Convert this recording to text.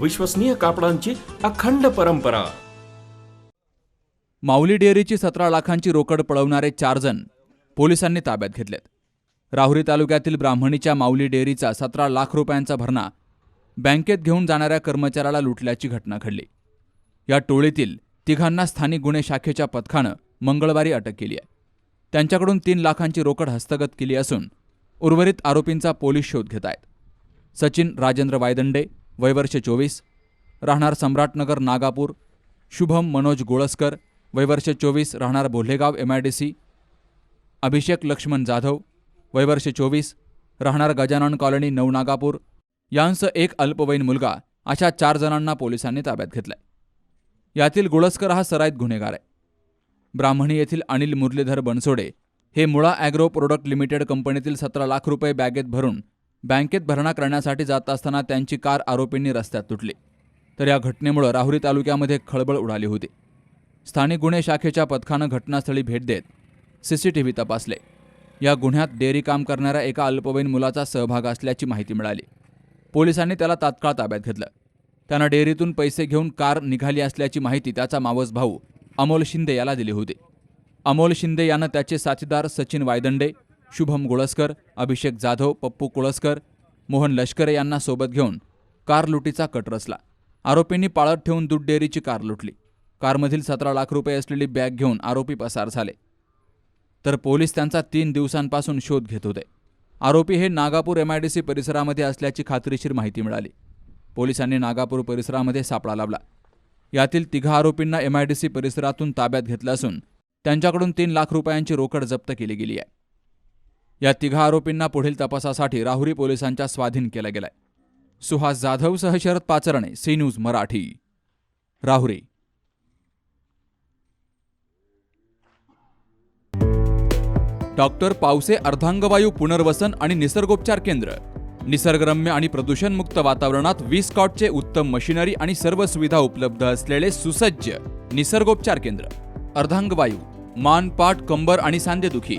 विश्वसनीय कापडांची अखंड परंपरा. माऊली डेअरीची सतरा लाखांची रोकड पळवणारे चार जण पोलिसांनी ताब्यात घेतलेत. राहुरी तालुक्यातील ब्राह्मणीच्या माऊली डेअरीचा सतरा लाख रुपयांचा भरणा बँकेत घेऊन जाणाऱ्या कर्मचाऱ्याला लुटल्याची घटना घडली. या टोळीतील तिघांना स्थानिक गुन्हे शाखेच्या पथकानं मंगळवारी अटक केली आहे. त्यांच्याकडून तीन लाखांची रोकड हस्तगत केली असून उर्वरित आरोपींचा पोलीस शोध घेत आहेत. सचिन राजेंद्र वायदंडे वयवर्ष चोवीस. राहणार सम्राटनगर नागापूर. शुभम मनोज गोळसकर वयवर्ष चोवीस. राहणार Bolhegaon M I D C Abhishek Laxman Jadhav वयवर्ष चोवीस. राहणार गजानन कॉलनी नवनागापूर यांसह एक अल्पवयीन मुलगा अशा चार जणांना पोलिसांनी ताब्यात घेतलाय. यातील गोळसकर हा सराईत गुन्हेगार आहे. ब्राह्मणी येथील अनिल मुरलीधर बनसोडे हे मुळा ॲग्रो प्रोडक्ट लिमिटेड कंपनीतील सतरा लाख रुपये बॅगेत भरून बँकेत भरणा करण्यासाठी जात असताना त्यांची कार आरोपींनी रस्त्यात तुटली. तर या घटनेमुळे राहुरी तालुक्यामध्ये खळबळ उडाली होती. स्थानिक गुन्हे शाखेच्या पथकानं घटनास्थळी भेट देत सी सी टी व्ही तपासले. या गुन्ह्यात डेअरी काम करणाऱ्या एका अल्पवयीन मुलाचा सहभाग असल्याची माहिती मिळाली. पोलिसांनी त्याला तात्काळ ताब्यात घेतलं. त्यानं डेअरीतून पैसे घेऊन कार निघाली असल्याची माहिती त्याचा मावस भाऊ अमोल शिंदे याला दिली होती. अमोल शिंदे यानं त्याचे साथीदार सचिन वायदंडे शुभम गोळसकर अभिषेक जाधव पप्पू कुळसकर मोहन लष्करे यांना सोबत घेऊन कार लुटीचा कट रचला. आरोपींनी पाळत ठेवून दूध डेअरीची कार लुटली. कारमधील सतरा लाख रुपये असलेली बॅग घेऊन आरोपी पसार झाले. तर पोलीस त्यांचा तीन दिवसांपासून शोध घेत होते. आरोपी हे नागापूर एमआयडीसी परिसरामध्ये असल्याची खात्रीशीर माहिती मिळाली. पोलिसांनी नागापूर परिसरामध्ये सापळा लावला. यातील तिघा आरोपींना एमआयडीसी परिसरातून ताब्यात घेतलं असून त्यांच्याकडून तीन लाख रुपयांची रोकड जप्त केली गेली आहे. या तिघा आरोपींना पुढील तपासासाठी राहुरी पोलिसांच्या स्वाधीन केलं गेलंय. Suhas जाधवसह Sharad Pacharne C news Marathi. Rahuri. Doctor Pawase अर्धांगवायू पुनर्वसन आणि निसर्गोपचार केंद्र. निसर्गरम्य आणि प्रदूषणमुक्त वातावरणात वीस कॉटचे उत्तम मशिनरी आणि सर्व सुविधा उपलब्ध असलेले सुसज्ज निसर्गोपचार केंद्र. अर्धांगवायू मान पाठ कंबर आणि सांधेदुखी.